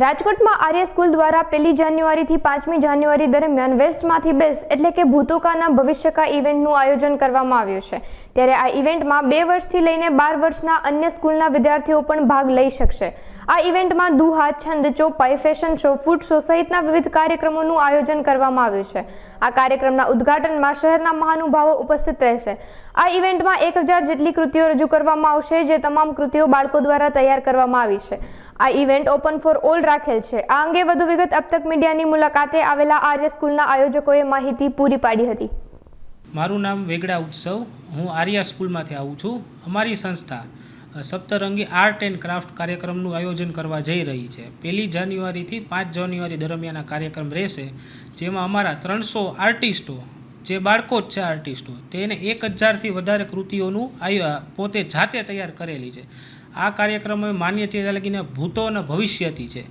રાજકોટમાં આર્ય સ્કૂલ દ્વારા પહેલી જાન્યુઆરીથી પાંચમી જાન્યુઆરી દરમિયાન વેસ્ટમાંથી બેસ્ટ એટલે કે ભૂતોકાના ભવિષ્યકા ઇવેન્ટનું આયોજન કરવામાં આવ્યું છે. ત્યારે આ ઇવેન્ટમાં બે વર્ષથી લઈને બાર વર્ષના અન્ય સ્કૂલના વિદ્યાર્થીઓ પણ ભાગ લઈ શકશે. આ ઇવેન્ટમાં દુહા, છંદ, ચોપાઈ, ફેશન શો ફૂડ શો સહિતના વિવિધ કાર્યક્રમોનું આયોજન કરવામાં આવ્યું છે. આ કાર્યક્રમના ઉદ્ઘાટનમાં શહેરના મહાનુભાવો ઉપસ્થિત રહેશે. આ ઇવેન્ટમાં એક હજાર જેટલી કૃતિઓ રજૂ કરવામાં આવશે, જે તમામ કૃતિઓ બાળકો દ્વારા તૈયાર કરવામાં આવી છે. આ ઇવેન્ટ ઓપન ફોર ઓલ રાખેલ છે. આ અંગે વધુ વિગત અબ મીડિયાની મુલાકાતે આવેલા આર્ય સ્કૂલના આયોજકોએ માહિતી પૂરી પાડી હતી. મારું નામ વેગડા ઉત્સવ. હું આર્યા સ્કૂલમાંથી આવું છું. અમારી સંસ્થા સપ્તરંગી આર્ટ એન્ડ ક્રાફ્ટ કાર્યક્રમનું આયોજન કરવા જઈ રહી છે. પહેલી જાન્યુઆરીથી પાંચ જાન્યુઆરી દરમિયાન કાર્યક્રમ રહેશે, જેમાં અમારા ત્રણસો આર્ટિસ્ટો, જે બાળકો જ છે આર્ટિસ્ટો, તેને એક હજારથી વધારે કૃતિઓનું પોતે જાતે તૈયાર કરેલી છે. આ કાર્યક્રમ માન્ય ત્યાં લગીને ભૂતો અને ભવિષ્યથી છે.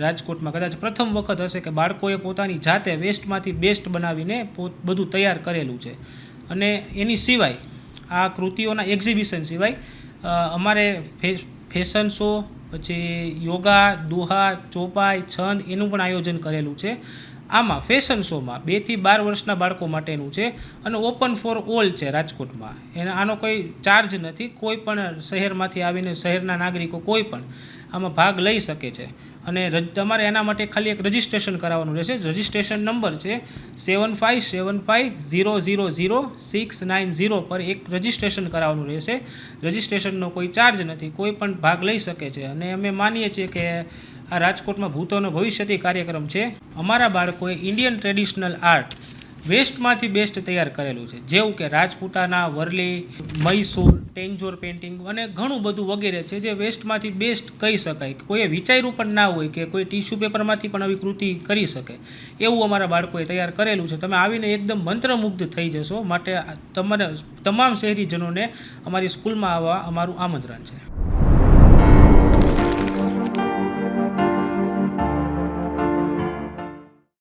રાજકોટમાં કદાચ પ્રથમ વખત હશે કે બાળકોએ પોતાની જાતે વેસ્ટમાંથી બેસ્ટ બનાવીને બધું તૈયાર કરેલું છે. અને એની સિવાય, આ કૃતિઓના એક્ઝિબિશન સિવાય અમારે ફેશન શો પછી યોગા, દુહા, ચોપાઈ, છંદ એનું પણ આયોજન કરેલું છે. આમાં ફેશન શોમાં બેથી બાર વર્ષના બાળકો માટેનું છે અને ઓપન ફોર ઓલ છે રાજકોટમાં. એને આનો કોઈ ચાર્જ નથી, કોઈ પણ શહેરમાંથી આવીને શહેરના નાગરિકો કોઈ પણ આમાં ભાગ લઈ શકે છે. અને તમારે એના માટે ખાલી એક રજિસ્ટ્રેશન કરાવવાનું રહેશે. રજિસ્ટ્રેશન નંબર છે seven five seven five zero zero zero six nine zero પર એક રજિસ્ટ્રેશન કરાવવાનું રહેશે. રજિસ્ટ્રેશનનો કોઈ ચાર્જ નથી, કોઈ પણ ભાગ લઈ શકે છે. અને અમે માનીએ છીએ કે આ રાજકોટમાં ભૂતોનો ભવિષ્યથી કાર્યક્રમ છે. અમારા બાળકોએ ઇન્ડિયન ટ્રેડિશનલ આર્ટ વેસ્ટમાંથી બેસ્ટ તૈયાર કરેલું છે. જેવું કે રાજપૂતાના, વરલી, મૈસૂર, ટેન્જોર પેઇન્ટિંગ અને ઘણું બધું વગેરે છે જે વેસ્ટમાંથી બેસ્ટ કહી શકાય. કોઈએ વિચાર્યું પણ ના હોય કે કોઈ ટીશ્યુ પેપરમાંથી પણ આવી કૃતિ કરી શકે. એવું અમારા બાળકોએ તૈયાર કરેલું છે. તમે આવીને એકદમ મંત્રમુગ્ધ થઈ જશો. માટે તમારા તમામ શહેરીજનોને અમારી સ્કૂલમાં આવવા અમારું આમંત્રણ છે.